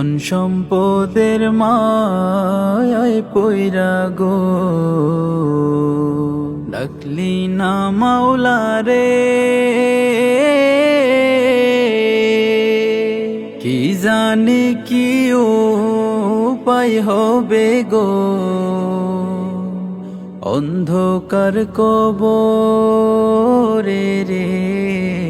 ধন সম্পদের মায় পৈরা গো। ডাকলি না মাওলা রে। কি জানি কি উপায় হবে গো। অন্ধকার কবরে রে।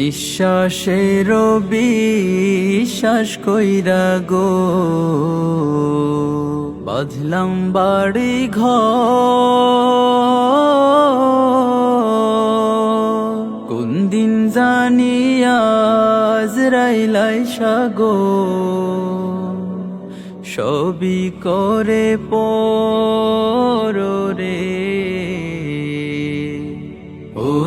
নিঃশ্বাসের বিশ্বাস কইরা গো। বাঁধলাম বাড়ি ঘর কোন দিন জানি রাইলাই সাগো সবই করে পর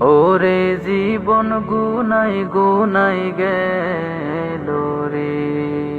ওরে জীবন গুনাই গুনাই গেল রে।